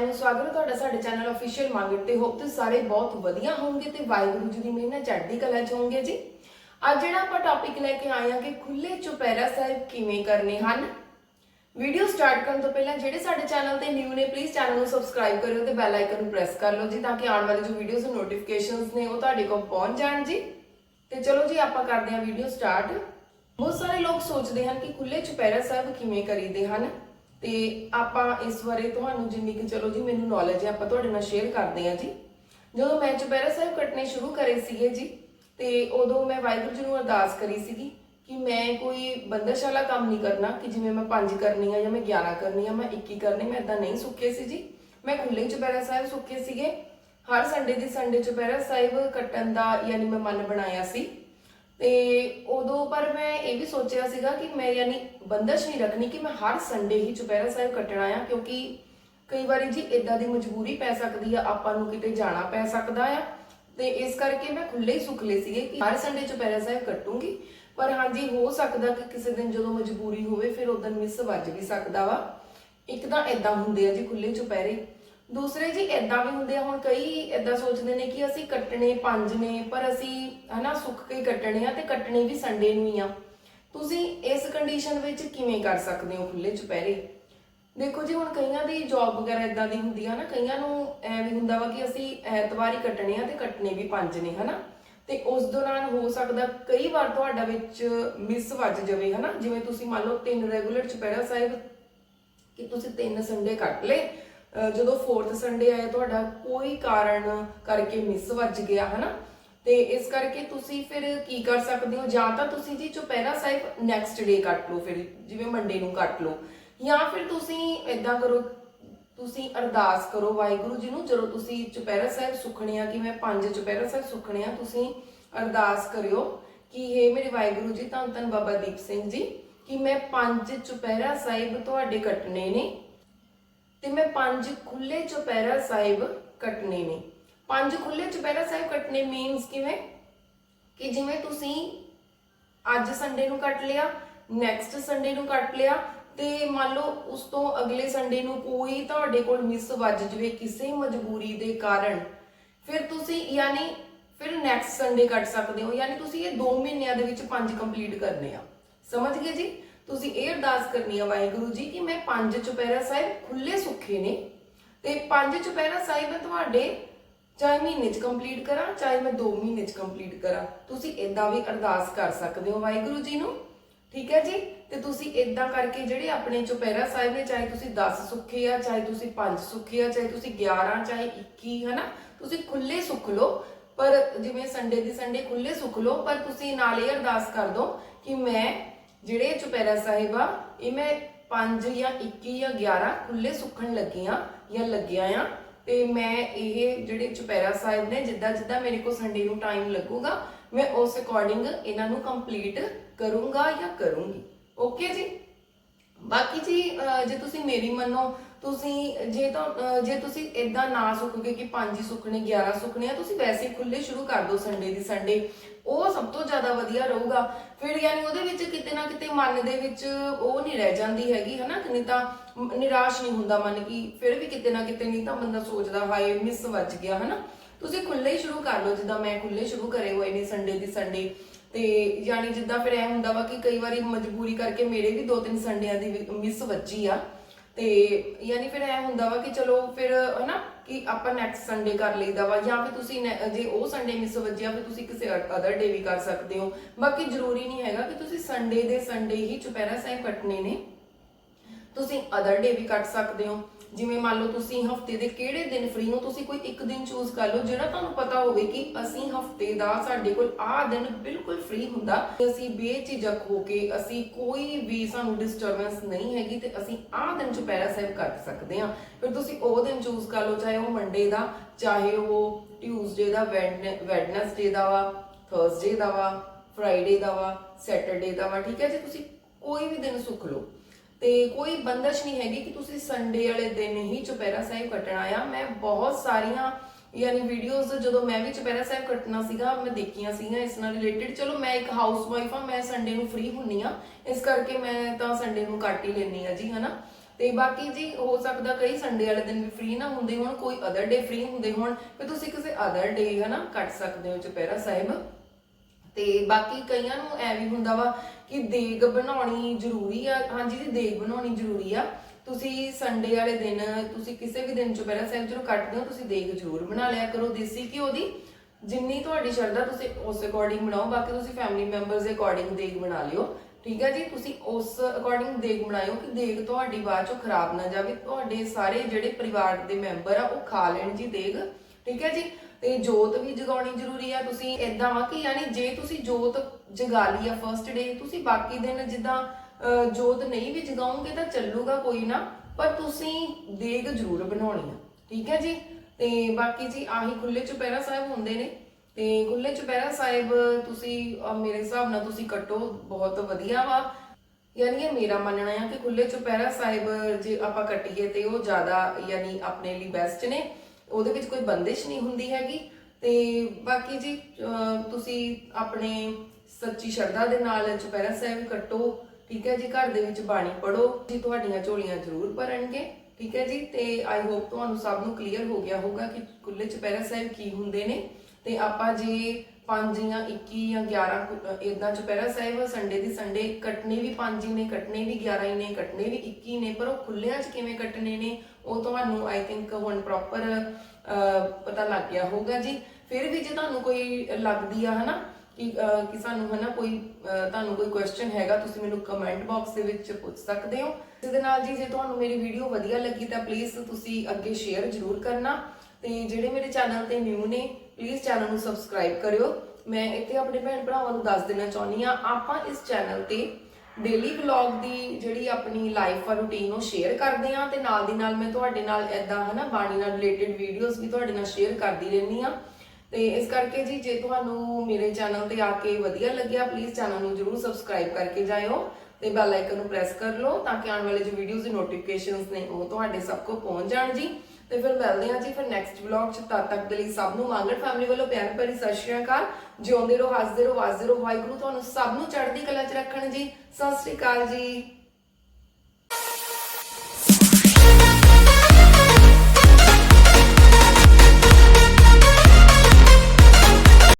ਸਾਰਿਆਂ ਨੂੰ ਸਵਾਗਤ ਹੈ ਤੁਹਾਡਾ ਸਾਡੇ ਚੈਨਲ ਅਫੀਸ਼ੀਅਲ ਮੰਗਟ ਤੇ ਹੋਪ ਤੁਸੀਂ ਸਾਰੇ ਬਹੁਤ ਵਧੀਆ ਹੋਵੋਗੇ ਤੇ ਵਾਹਿਗੁਰੂ ਜੀ ਦੀ ਮਿਹਰ ਨਾਲ ਚੜ੍ਹਦੀ ਕਲਾ ਚ ਹੋਵੋਗੇ ਜੀ। ਅੱਜ ਜਿਹੜਾ ਆਪਾਂ ਟੌਪਿਕ ਲੈ ਕੇ ਆਏ ਹਾਂ ਕਿ ਖੁੱਲੇ ਚੁਪਹਿਰਾ ਸਾਹਿਬ ਕਿਵੇਂ ਕਰਨੇ ਹਨ। ਵੀਡੀਓ ਸਟਾਰਟ ਕਰਨ ਤੋਂ ਪਹਿਲਾਂ ਜਿਹੜੇ ਸਾਡੇ ਚੈਨਲ ਤੇ ਨਿਊ ਨੇ ਪਲੀਜ਼ ਚੈਨਲ ਨੂੰ ਸਬਸਕ੍ਰਾਈਬ ਕਰਿਓ ਤੇ ਬੈਲ ਆਈਕਨ ਨੂੰ ਪ੍ਰੈਸ ਕਰ ਲਓ ਜੀ ਤਾਂ ਕਿ ਆਉਣ ਵਾਲੀ ਜੋ ਵੀਡੀਓਜ਼ ਨੋਟੀਫਿਕੇਸ਼ਨਸ ਨੇ ਉਹ ਤੁਹਾਡੇ ਕੋਲ ਪਹੁੰਚ ਜਾਣ ਜੀ। ਤੇ ਚਲੋ ਜੀ ਆਪਾਂ ਕਰਦੇ ਹਾਂ ਵੀਡੀਓ ਸਟਾਰਟ ਬਹੁਤ ਸਾਰੇ ਲੋਕ ਸੋਚਦੇ ਹਨ ਕਿ ਖੁੱਲੇ ਚੁਪਹਿਰਾ ਸਾਹਿਬ ਕਿਵੇਂ ਕਰੀਦੇ ਹਨ। ਤੇ ਆਪਾਂ ਇਸ ਬਾਰੇ ਤੁਹਾਨੂੰ ਜਿੰਨੀ ਕਿ ਚਲੋ ਜੀ, ਮੈਨੂੰ ਨੌਲੇਜ ਹੈ, ਆਪਾਂ ਤੁਹਾਡੇ ਨਾਲ ਸ਼ੇਅਰ ਕਰਦੇ ਹਾਂ ਜੀ। ਜਦੋਂ ਮੈਂ ਚੁਪਹਿਰਾ ਸਾਹਿਬ ਕੱਟਣੇ ਸ਼ੁਰੂ ਕਰੇ ਸੀਗੇ ਜੀ, ਤੇ ਉਦੋਂ ਮੈਂ ਵਾਹਿਗੁਰੂ ਜੀ ਨੂੰ ਅਰਦਾਸ ਕਰੀ ਸੀਗੀ ਕਿ ਮੈਂ ਕੋਈ ਬੰਦਸ਼ ਵਾਲਾ ਕੰਮ ਨਹੀਂ ਕਰਨਾ, ਕਿ ਜਿਵੇਂ ਮੈਂ ਪੰਜ ਕਰਨੀ ਆ ਜਾਂ ਮੈਂ 11 ਕਰਨੀ ਆ, ਮੈਂ 21 ਕਰਨੀ, ਮੈਂ ਇਦਾਂ ਨਹੀਂ ਸੁੱਕੇ ਸੀ ਜੀ। ਮੈਂ ਖੁੱਲੇ ਚੁਪਹਿਰਾ ਸਾਹਿਬ ਸੁੱਕੇ ਸੀਗੇ। ਹਰ ਸੰਡੇ ਦੀ ਸੰਡੇ ਚੁਪਹਿਰਾ ਸਾਹਿਬ ਕੱਟਣ ਦਾ ਯਾਨੀ ਮੈਂ ਮਨ ਬਣਾਇਆ ਸੀ। ਤੇ ਉਦੋਂ ਪਰ ਮੈਂ ਇਹ ਵੀ ਸੋਚਿਆ ਸੀਗਾ ਕਿ ਮੈਂ ਯਾਨੀ ਬੰਦਸ਼ ਨਹੀਂ ਰੱਖਣੀ, ਕਿ ਮੈਂ ਹਰ ਸੰਡੇ ਹੀ ਚੁਪਹਿਰਾ ਸਾਹਿਬ ਕੱਟਣਾ ਆ ਕਿਉਂਕਿ ਕਈ ਵਾਰੀ ਜੀ ਇਦਾਂ ਦੀ ਮਜਬੂਰੀ ਪੈ ਸਕਦੀ ਆ, ਆਪਾਂ ਨੂੰ ਕਿਤੇ ਜਾਣਾ ਪੈ ਸਕਦਾ ਆ। ਤੇ ਇਸ ਕਰਕੇ ਮੈਂ ਖੁੱਲੇ ਹੀ ਸੁਖਲੇ ਸੀਗੇ ਕਿ ਹਰ ਸੰਡੇ ਚੁਪਹਿਰਾ ਸਾਹਿਬ ਕੱਟੂੰਗੀ। ਪਰ ਹਾਂਜੀ, ਹੋ ਸਕਦਾ ਕਿ ਕਿਸੇ ਦਿਨ ਜਦੋਂ ਮਜਬੂਰੀ ਹੋਵੇ, ਫਿਰ ਉਦੋਂ ਮਿਸ ਵੱਜ ਵੀ ਸਕਦਾ ਵਾ। ਇੱਕ ਤਾਂ ਇਦਾਂ ਹੁੰਦੇ ਆ ਜੀ ਖੁੱਲੇ ਚੁਪਹਿਰੇ। ਦੂਸਰੇ ਜੀ ਇਦਾਂ ਵੀ ਹੁੰਦੇ ਆ, ਹੁਣ ਕਈ ਇਦਾਂ ਸੋਚਦੇ ਨੇ ਕਿ ਅਸੀਂ ਕੱਟਣੇ ਪੰਜ ਨੇ, ਪਰ ਅਸੀਂ ਹਨਾ ਸੁੱਖ ਕੇ ਕੱਟਣੇ ਆ ਤੇ ਕੱਟਣੇ ਵੀ ਸੰਡੇ ਨੂੰ ਹੀ ਆ। ਤੁਸੀਂ ਇਸ ਕੰਡੀਸ਼ਨ ਵਿੱਚ ਕਿਵੇਂ ਕਰ ਸਕਦੇ ਹੋ ਖੁੱਲੇ ਚੁਪਹਿਰੇ? ਦੇਖੋ ਜੀ, ਹੁਣ ਕਈਆਂ ਦੀ ਜੌਬ ਵਗੈਰਾ ਇਦਾਂ ਦੀ ਹੁੰਦੀ ਆ ਨਾ, ਕਈਆਂ ਨੂੰ ਐ ਵੀ ਹੁੰਦਾ ਵਾ ਕਿ ਅਸੀਂ ਐਤਵਾਰ ਹੀ ਕੱਟਣੇ ਆ ਤੇ ਕੱਟਣੇ ਵੀ ਪੰਜ ਨੇ, ਹਨਾ? ਤੇ ਉਸ ਦੌਰਾਨ ਹੋ ਸਕਦਾ ਕਈ ਵਾਰ ਤੁਹਾਡਾ ਵਿੱਚ ਮਿਸ ਵੱਜ ਜਾਵੇ, ਹਨਾ? ਜਿਵੇਂ ਤੁਸੀਂ ਮੰਨ ਲਓ ਤਿੰਨ ਰੈਗੂਲਰ ਚੁਪਹਿਰਾ ਸਾਹਿਬ, ਕਿ ਤੁਸੀਂ ਤਿੰਨ ਸੰਡੇ ਕੱਟ ਲਏ ਜਦੋਂ ਫੋਰਥ ਸੰਡੇ ਆਇਆ ਤੁਹਾਡਾ ਕੋਈ ਕਾਰਨ ਕਰਕੇ ਮਿਸ ਵੱਜ ਗਿਆ, ਹਨਾ? ਤੇ ਇਸ ਕਰਕੇ ਤੁਸੀਂ ਫਿਰ ਕੀ ਕਰ ਸਕਦੇ ਹੋ? ਜਾਂ ਤਾਂ ਤੁਸੀਂ ਜੀ ਚੁਪਹਿਰਾ ਸਾਹਿਬ ਨੈਕਸਟ ਡੇ ਕੱਟ ਲਓ ਫਿਰ, ਜਿਵੇਂ ਮੰਡੇ ਨੂੰ ਕੱਟ ਲਓ। ਜਾਂ ਫਿਰ ਤੁਸੀਂ ਇਦਾਂ ਕਰੋ, ਤੁਸੀਂ ਅਰਦਾਸ ਕਰੋ ਵਾਹਿਗੁਰੂ ਜੀ ਨੂੰ, ਜਦੋਂ ਤੁਸੀਂ ਚੁਪਹਿਰਾ ਸਾਹਿਬ ਸੁਖਣੇ ਆ ਕਿ ਮੈਂ ਪੰਜ ਚੁਪਹਿਰਾ ਸਾਹਿਬ ਸੁਖਣੇ ਆ ਤੁਸੀਂ ਅਰਦਾਸ ਕਰਿਓ ਕਿ हे ਮੇਰੇ ਵਾਹਿਗੁਰੂ ਜੀ, ਧੰਨ ਧੰਨ ਬਾਬਾ ਦੀਪ ਸਿੰਘ ਜੀ, ਕਿ ਮੈਂ ਪੰਜ ਚੁਪਹਿਰਾ ਸਾਹਿਬ ਤੁਹਾਡੇ ਕੱਟਣੇ ਨੇ। ਤੇ ਮੈਂ ਪੰਜ ਖੁੱਲੇ ਚੁਪਹਿਰਾ ਸਾਹਿਬ ਕੱਟਣੇ ਨੇ। ਪੰਜ ਖੁੱਲੇ ਚੁਪਹਿਰਾ ਸਾਹਿਬ ਕੱਟਣੇ ਮੀਨਸ ਕਿਵੇਂ? ਕਿ ਜਿਵੇਂ ਤੁਸੀਂ ਅੱਜ ਸੰਡੇ ਨੂੰ ਕੱਟ ਲਿਆ ਨੈਕਸਟ ਸੰਡੇ ਨੂੰ ਕੱਟ ਲਿਆ, ਤੇ ਮੰਨ ਲਓ ਉਸ ਤੋਂ ਅਗਲੇ ਸੰਡੇ ਨੂੰ ਕੋਈ ਤੁਹਾਡੇ ਕੋਲ ਮਿਸ ਵੱਜ ਜਵੇ ਕਿਸੇ ਮਜਬੂਰੀ ਦੇ ਕਾਰਨ, ਫਿਰ ਤੁਸੀਂ ਯਾਨੀ ਫਿਰ ਨੈਕਸਟ ਸੰਡੇ ਕੱਟ ਸਕਦੇ ਹੋ। ਯਾਨੀ ਤੁਸੀਂ ਇਹ 2 ਮਹੀਨਿਆਂ ਦੇ ਵਿੱਚ ਪੰਜ ਕੰਪਲੀਟ ਕਰਨੇ ਆ। ਸਮਝ ਗਏ ਜੀ? ਤੁਸੀਂ ਇਹ ਅਰਦਾਸ ਕਰਨੀ ਆ ਵਾਹਿਗੁਰੂ ਜੀ ਕਿ ਮੈਂ ਪੰਜ ਚੁਪਹਿਰਾ ਸਾਹਿਬ ਖੁੱਲੇ ਸੁੱਖੇ ਨੇ ਤੇ ਪੰਜ ਚੁਪਹਿਰਾ ਸਾਹਿਬ ਮੈਂ ਤੁਹਾਡੇ ਚਾਹੇ ਮਹੀਨੇ ਚ ਕੰਪਲੀਟ ਕਰਾਂ, ਚਾਹੇ ਮੈਂ 2 ਮਹੀਨੇ ਚ ਕੰਪਲੀਟ ਕਰਾਂ। ਤੁਸੀਂ ਇਦਾਂ ਵੀ ਅਰਦਾਸ ਕਰ ਸਕਦੇ ਹੋ ਵਾਹਿਗੁਰੂ ਜੀ ਨੂੰ, ਠੀਕ ਹੈ ਜੀ? ਤੇ ਤੁਸੀਂ ਇਦਾਂ ਕਰਕੇ ਜਿਹੜੇ ਆਪਣੇ ਚੁਪਹਿਰਾ ਸਾਹਿਬ ਨੇ, ਚਾਹੇ ਤੁਸੀਂ 10 ਸੁੱਖੇ ਆ, ਚਾਹੇ ਤੁਸੀਂ 5 ਸੁੱਖੇ ਆ, ਚਾਹੇ ਤੁਸੀਂ 11 ਚਾਹੇ 21 ਹਨਾ? ਤੁਸੀਂ ਖੁੱਲੇ ਸੁੱਖ ਲਓ, ਪਰ ਜਿਵੇਂ ਸੰਡੇ ਦੀ ਸੰਡੇ ਖੁੱਲੇ ਸੁੱਖ ਲਓ, ਪਰ ਤੁਸੀਂ ਨਾਲ ਇਹ ਅਰਦਾਸ ਕਰ ਦਿਓ ਕਿ ਮੈਂ ਜਿਹੜੇ ਚੁਪਹਿਰਾ ਸਾਹਿਬ ਆ, ਇਹ ਮੈਂ 5 ਜਾਂ 21 ਜਾਂ 11 ਖੁੱਲੇ ਸੁੱਖਣ ਲੱਗੀਆਂ ਜਾਂ ਲੱਗਿਆ ਆ। ਤੇ ਮੈਂ ਇਹ ਜਿਹੜੇ ਚੁਪਹਿਰਾ ਸਾਹਿਬ ਨੇ, ਜਿੱਦਾਂ ਜਿੱਦਾਂ ਮੇਰੇ ਕੋਲ ਸੰਡੇ ਨੂੰ ਟਾਈਮ ਲੱਗੂਗਾ, ਮੈਂ ਉਸ ਅਕੋਰਡਿੰਗ ਇਹਨਾਂ ਨੂੰ ਕੰਪਲੀਟ ਕਰੂੰਗਾ ਜਾਂ ਕਰੂੰਗੀ। ਓਕੇ ਜੀ? ਬਾਕੀ ਜੀ ਜੇ ਤੁਸੀਂ ਮੇਰੀ ਮੰਨੋ ਤੁਸੀਂ, ਜੇ ਤਾਂ, ਅਹ, ਜੇ ਤੁਸੀਂ ਇਦਾਂ ਨਾ ਸੁੱਕੋਗੇ ਕਿ ਪੰਜ ਹੀ ਸੁੱਕਣੇ 11 ਸੁੱਕਣੇ ਆ, ਤੁਸੀਂ ਵੈਸੇ ਖੁੱਲੇ ਸ਼ੁਰੂ ਕਰ ਦਿਓ ਸੰਡੇ ਦੀ ਸੰਡੇ ਉਹ ਸਭ ਤੋਂ ਜ਼ਿਆਦਾ ਵਧੀਆ ਰਹੂਗਾ। ਫਿਰ ਯਾਨੀ ਉਹਦੇ ਵਿੱਚ ਕਿਤੇ ਨਾ ਕਿਤੇ ਮਨ ਦੇ ਵਿੱਚ ਉਹ ਨਹੀਂ ਰਹਿ ਜਾਂਦੀ ਹੈਗੀ, ਹਨਾ? ਨਹੀਂ ਤਾਂ ਮ- ਨਿਰਾਸ਼ ਨਹੀਂ ਹੁੰਦਾ ਮਨ ਕਿ ਫਿਰ ਵੀ ਕਿਤੇ ਨਾ ਕਿਤੇ ਨਹੀਂ ਤਾਂ ਬੰਦਾ ਸੋਚਦਾ, ਹਾਏ ਮਿਸ ਵੱਜ ਗਿਆ, ਹਨਾ? ਤੁਸੀਂ ਖੁੱਲੇ ਹੀ ਸ਼ੁਰੂ ਕਰ ਲਓ, ਜਿੱਦਾਂ ਮੈਂ ਖੁੱਲੇ ਸ਼ੁਰੂ ਕਰੇ ਹੋਏ ਨੇ ਸੰਡੇ ਦੀ ਸੰਡੇ ਤੇ ਯਾਨੀ ਜਿੱਦਾਂ ਫਿਰ ਐ ਹੁੰਦਾ ਵਾ ਕਿ ਕਈ ਵਾਰੀ ਮਜਬੂਰੀ ਕਰਕੇ ਮੇਰੇ ਵੀ ਦੋ ਤਿੰਨ ਸੰਡਿਆਂ ਦੀ ਮਿਸ ਵੱਜੀ ਆ। ਤੇ ਯਾਨੀ ਫਿਰ ਐ ਹੁੰਦਾ ਵਾ ਕਿ ਚਲੋ ਫਿਰ ਹਨਾ ਕਿ ਆਪਾਂ ਨੈਕਸਟ ਸੰਡੇ ਕਰ ਲਈਦਾ ਵਾ ਜਾਂ ਫਿਰ ਤੁਸੀਂ ਨੈ- ਜੇ ਉਹ ਸੰਡੇ ਮਿਸ ਵੱਜਿਆ, ਫਿਰ ਤੁਸੀਂ ਕਿਸੇ ਅਦਰ ਡੇ ਵੀ ਕਰ ਸਕਦੇ ਹੋ। ਬਾਕੀ ਜ਼ਰੂਰੀ ਨਹੀਂ ਹੈਗਾ ਕਿ ਤੁਸੀਂ ਸੰਡੇ ਦੇ ਸੰਡੇ ਹੀ ਚੁਪਹਿਰਾ ਸਾਹਿਬ ਕੱਟਣੇ ਨੇ। ਤੁਸੀਂ ਅਦਰ ਡੇ ਵੀ ਕੱਟ ਸਕਦੇ ਹੋ। ਜਿਵੇਂ ਮੰਨ ਲਓ ਤੁਸੀਂ ਹਫ਼ਤੇ ਦੇ ਕਿਹੜੇ ਦਿਨ ਫ੍ਰੀ ਹੋ, ਤੁਸੀਂ ਕੋਈ ਇੱਕ ਦਿਨ ਚੂਜ਼ ਕਰ ਲਓ, ਜਿਹੜਾ ਤੁਹਾਨੂੰ ਪਤਾ ਹੋਵੇ ਕਿ ਅਸੀਂ ਹਫ਼ਤੇ ਦਾ ਸਾਡੇ ਕੋਲ ਆਹ ਦਿਨ ਬਿਲਕੁਲ ਫ੍ਰੀ ਹੁੰਦਾ ਅਸੀਂ ਬੇਝਿਜਕ ਹੋ ਕੇ ਅਸੀਂ ਕੋਈ ਵੀ ਸਾਨੂੰ ਡਿਸਟਰਬੈਂਸ ਨਹੀਂ ਹੈਗੀ ਤੇ ਅਸੀਂ ਆਹ ਦਿਨ ਚੁਪਹਿਰਾ ਸਾਹਿਬ ਕੱਟ ਸਕਦੇ ਹਾਂ। ਫਿਰ ਤੁਸੀਂ ਉਹ ਦਿਨ ਚੂਜ਼ ਕਰ ਲਓ, ਚਾਹੇ ਉਹ ਮੰਡੇ ਦਾ, ਚਾਹੇ ਉਹ ਟਿਊਜ਼ਡੇ ਦਾ ਵੈਡਨਸਡੇ ਦਾ ਵਾ ਥਰਸਡੇ ਦਾ ਵਾ ਫਰਾਈਡੇ ਦਾ ਵਾ ਸੈਟਰਡੇ ਦਾ ਵਾ, ਠੀਕ ਹੈ ਜੇ? ਤੁਸੀਂ ਕੋਈ ਵੀ ਦਿਨ ਸੁੱਖ ਲਓ। ਤੇ ਕੋਈ ਬੰਦਸ਼ ਨਹੀਂ ਹੈਗੀ ਕਿ ਤੁਸੀਂ ਸੰਡੇ ਵਾਲੇ ਦਿਨ ਹੀ ਚੁਪਹਿਰਾ ਸਾਹਿਬ ਕੱਟਣਾ ਆ। ਮੈਂ ਬਹੁਤ ਸਾਰੀਆਂ, ਯਾਨੀ ਵੀਡੀਓਜ਼ ਜਦੋਂ ਮੈਂ ਵੀ ਚੁਪਹਿਰਾ ਸਾਹਿਬ ਕੱਟਣਾ ਸੀਗਾ, ਮੈਂ ਦੇਖੀਆਂ ਸੀਗੀਆਂ ਇਸ ਨਾਲ ਰਿਲੇਟਡ ਚਲੋ ਮੈਂ ਇੱਕ ਹਾਊਸ ਵਾਈਫ ਆ ਮੈਂ ਸੰਡੇ ਨੂੰ ਫ੍ਰੀ ਹੁੰਨੀ ਆ। ਇਸ ਕਰਕੇ ਮੈਂ ਤਾਂ ਸੰਡੇ ਨੂੰ ਕੱਟ ਹੀ ਲੈਣੀ ਆ ਜੀ, ਹਨਾ? ਤੇ ਬਾਕੀ ਜੀ, ਹੋ ਸਕਦਾ ਕਈ ਸੰਡੇ ਵਾਲੇ ਦਿਨ ਵੀ ਫ੍ਰੀ ਨਾ ਹੁੰਦੇ ਹੋਣ, ਕੋਈ ਅਦਰ ਡੇ ਫ੍ਰੀ ਹੁੰਦੇ ਹੋਣ ਫਿਰ ਤੁਸੀਂ ਕਿਸੇ ਅਦਰ ਡੇ ਹਨਾ, ਕੱਟ ਸਕਦੇ ਹੋ ਚੁਪਹਿਰਾ ਸਾਹਿਬ। ਤੇ ਬਾਕੀ ਕਈਆਂ ਨੂੰ ਐ ਵੀ ਹੁੰਦਾ ਵਾ ਕਿ ਦੇਗ ਬਣਾਉਣੀ ਜ਼ਰੂਰੀ ਆ। ਹਾਂਜੀ ਜੀ ਦੇਗ ਬਣਾਉਣੀ ਜ਼ਰੂਰੀ ਆ। ਤੁਸੀਂ ਸੰਡੇ ਵਾਲੇ ਦਿਨ, ਤੁਸੀਂ ਕਿਸੇ ਵੀ ਦਿਨ ਚੁਪਹਿਰਾ ਸਾਹਿਬ ਜਦੋਂ ਕੱਟਦੇ ਹੋ ਤੁਸੀਂ ਦੇਗ ਜ਼ਰੂਰ ਬਣਾ ਲਿਆ ਕਰੋ। ਦੇਸੀ ਘਿਓ ਦੀ ਜਿੰਨੀ ਤੁਹਾਡੀ ਸ਼ਰਧਾ, ਤੁਸੀਂ ਉਸ ਅਕੋਰਡਿੰਗ ਬਣਾਓ। ਬਾਕੀ ਤੁਸੀਂ ਫੈਮਿਲੀ ਮੈਂਬਰਸ ਦੇ ਅਕੋਰਡਿੰਗ ਦੇਗ ਬਣਾ ਲਿਓ। ਠੀਕ ਹੈ ਜੀ? ਤੁਸੀਂ ਉਸ ਅਕੋਰਡਿੰਗ ਦੇਗ ਬਣਾਇਓ ਕਿ ਦੇਗ ਤੁਹਾਡੀ ਬਾਅਦ ਚੋਂ ਖਰਾਬ ਨਾ ਜਾਵੇ। ਤੁਹਾਡੇ ਸਾਰੇ ਜਿਹੜੇ ਪਰਿਵਾਰ ਦੇ ਮੈਂਬਰ ਆ, ਉਹ ਖਾ ਲੈਣ ਜੀ ਦੇਗ। ਠੀਕ ਹੈ ਜੀ? ਤੇ ਜੋਤ ਵੀ ਜਗਾਉਣੀ ਜ਼ਰੂਰੀ ਆ। ਤੁਸੀਂ ਇਦਾਂ ਵਾ ਕਿ ਯਾਨੀ ਜੇ ਤੁਸੀਂ ਜੋਤ ਜਗਾ ਲਈ ਆ ਫਰਸਟ ਡੇ ਤੁਸੀਂ ਬਾਕੀ ਦਿਨ ਜਿੱਦਾਂ ਅਹ, ਜੋਤ ਨਹੀਂ ਵੀ ਜਗਾਉਂਗੇ ਤਾਂ ਚੱਲੂਗਾ ਕੋਈ ਨਾ ਪਰ ਤੁਸੀਂ ਦੇਗ ਜ਼ਰੂਰ ਬਣਾਉਣੀ ਆ। ਠੀਕ ਹੈ ਜੀ? ਤੇ ਬਾਕੀ ਜੀ ਆਹੀ ਖੁੱਲੇ ਚੁਪਹਿਰਾ ਸਾਹਿਬ ਹੁੰਦੇ ਨੇ। ਤੇ ਖੁੱਲੇ ਚੁਪਹਿਰਾ ਸਾਹਿਬ ਤੁਸੀਂ ਅਹ, ਮੇਰੇ ਹਿਸਾਬ ਨਾਲ ਤੁਸੀਂ ਕੱਟੋ ਬਹੁਤ ਵਧੀਆ ਵਾ। ਯਾਨੀ ਇਹ ਮੇਰਾ ਮੰਨਣਾ ਆ ਕਿ ਖੁੱਲੇ ਚੁਪਹਿਰਾ ਸਾਹਿਬ ਜੇ ਆਪਾਂ ਕੱਟੀਏ ਤੇ ਉਹ ਜ਼ਿਆਦਾ ਯਾਨੀ ਆਪਣੇ ਲਈ ਬੈਸਟ ਨੇ। ਉਹਦੇ ਵਿੱਚ ਕੋਈ ਬੰਦਿਸ਼ ਨਹੀਂ ਹੁੰਦੀ ਹੈਗੀ। ਤੇ ਬਾਕੀ ਜੀ ਅਹ ਤੁਸੀਂ ਆਪਣੇ ਸੱਚੀ ਸ਼ਰਧਾ ਦੇ ਨਾਲ ਚੁਪਹਿਰਾ ਸਾਹਿਬ ਕੱਟੋ, ਠੀਕ ਹੈ ਜੀ? ਘਰ ਦੇ ਵਿੱਚ ਬਾਣੀ ਪੜੋ ਜੀ, ਤੁਹਾਡੀਆਂ ਝੋਲੀਆਂ ਜ਼ਰੂਰ ਭਰਨਗੇ, ਠੀਕ ਹੈ ਜੀ? ਤੇ ਆਈ ਹੋਪ ਤੁਹਾਨੂੰ ਸਭ ਨੂੰ ਕਲੀਅਰ ਹੋ ਗਿਆ ਹੋਊਗਾ ਕਿ ਖੁੱਲੇ ਚੁਪਹਿਰਾ ਸਾਹਿਬ ਕੀ ਹੁੰਦੇ ਨੇ। ਤੇ ਆਪਾਂ ਜੇ 5 ਜਾਂ 21 ਜਾਂ 11 ਇਦਾਂ ਚੁਪਹਿਰਾ ਸਾਹਿਬ ਸੰਡੇ ਦੀ ਸੰਡੇ ਕੱਟਣੇ ਵੀ 5 ਹੀ ਨੇ, ਕੱਟਣੇ ਵੀ 11 ਹੀ ਨੇ, ਕੱਟਣੇ ਵੀ 21 ਨੇ, ਪਰ ਉਹ ਖੁੱਲਿਆਂ 'ਚ ਕਿਵੇਂ ਕੱਟਣੇ ਨੇ, ਉਹ ਤੁਹਾਨੂੰ ਆਈ ਥਿੰਕ ਹੁਣ ਪ੍ਰੋਪਰ ਪਤਾ ਲੱਗ ਗਿਆ ਹੋਊਗਾ ਜੀ। ਫਿਰ ਵੀ ਜੇ ਤੁਹਾਨੂੰ ਕੋਈ ਲੱਗਦੀ ਆ, ਹਨਾ ਕਿ ਅਹ, ਕਿ ਸਾਨੂੰ ਹਨਾ ਕੋਈ ਅਹ, ਤੁਹਾਨੂੰ ਕੋਈ ਕੁਐਸਚਨ ਹੈਗਾ ਤੁਸੀਂ ਮੈਨੂੰ ਕਮੈਂਟ ਬਾਕਸ ਦੇ ਵਿੱਚ ਪੁੱਛ ਸਕਦੇ ਹੋ। ਇਸ ਦੇ ਨਾਲ ਜੀ ਜੇ ਤੁਹਾਨੂੰ ਮੇਰੀ ਵੀਡੀਓ ਵਧੀਆ ਲੱਗੀ ਤਾਂ ਪਲੀਜ਼ ਤੁਸੀਂ ਅੱਗੇ ਸ਼ੇਅਰ ਜ਼ਰੂਰ ਕਰਨਾ। ਤੇ ਜਿਹੜੇ ਮੇਰੇ ਚੈਨਲ ਤੇ ਨਿਊ ਨੇ ਪਲੀਜ਼ ਚੈਨਲ ਨੂੰ ਸਬਸਕ੍ਰਾਈਬ ਕਰਿਓ। ਮੈਂ ਇੱਥੇ ਆਪਣੇ ਭੈਣ ਭਰਾਵਾਂ ਨੂੰ ਦੱਸ ਦੇਣਾ ਚਾਹੁੰਦੀ ਆ ਆਪਾਂ ਇਸ ਚੈਨਲ ਤੇ ਡੇਲੀ ਵਲੌਗ ਦੀ ਜਿਹੜੀ ਆਪਣੀ ਲਾਈਫ ਆ ਰੂਟੀਨ ਉਹ ਸ਼ੇਅਰ ਕਰਦੇ ਆ ਤੇ ਨਾਲ ਦੀ ਨਾਲ ਮੈਂ ਤੁਹਾਡੇ ਨਾਲ ਐਦਾਂ ਹਨਾ ਬਾਣੀ ਨਾਲ ਰਿਲੇਟਡ ਵੀਡੀਓਜ਼ ਵੀ ਤੁਹਾਡੇ ਨਾਲ ਸ਼ੇਅਰ ਕਰਦੀ ਰਹਿੰਦੀ ਆ ਤੇ ਇਸ ਕਰਕੇ ਜੀ, ਜੇ ਤੁਹਾਨੂੰ ਮੇਰੇ ਚੈਨਲ ਤੇ ਆ ਕੇ ਵਧੀਆ ਲੱਗਿਆ ਪਲੀਜ਼ ਚੈਨਲ ਨੂੰ ਜਰੂਰ ਸਬਸਕ੍ਰਾਈਬ ਕਰਕੇ ਜਾਇਓ ਤੇ ਬੈਲ ਆਈਕਨ ਨੂੰ ਪ੍ਰੈਸ ਕਰ ਲਓ ਤਾਂ ਕਿ ਆਉਣ ਵਾਲੇ ਜੋ ਵੀਡੀਓਜ਼ ਦੀ ਨੋਟੀਫਿਕੇਸ਼ਨਸ ਨੇ, ਉਹ ਤੁਹਾਡੇ ਸਭ ਕੋਲ ਪਹੁੰਚ ਜਾਣ ਜੀ। ਤੇ ਫਿਰ ਮਿਲਦੇ ਹਾਂ ਜੀ ਫਿਰ ਨੈਕਸਟ ਵਲੌਗ ਚ। ਤਦ ਤੱਕ ਦੇ ਲਈ ਸਭ ਨੂੰ ਮੰਗਲ ਫੈਮਿਲੀ ਵੱਲੋਂ ਪਿਆਰ ਭਰੀ ਸਤਿ ਸ਼੍ਰੀ ਅਕਾਲ। ਜਿਉਂਦੇ ਰਹੋ, ਹੱਸਦੇ ਰਹੋ ਵਾਸਦੇ ਰਹੋ ਵਾਹਿਗੁਰੂ ਤੁਹਾਨੂੰ ਸਭ ਨੂੰ ਚੜ੍ਹਦੀ ਕਲਾ ਚ ਰੱਖਣ ਜੀ। ਸਤਿ ਸ਼੍ਰੀ ਅਕਾਲ ਜੀ।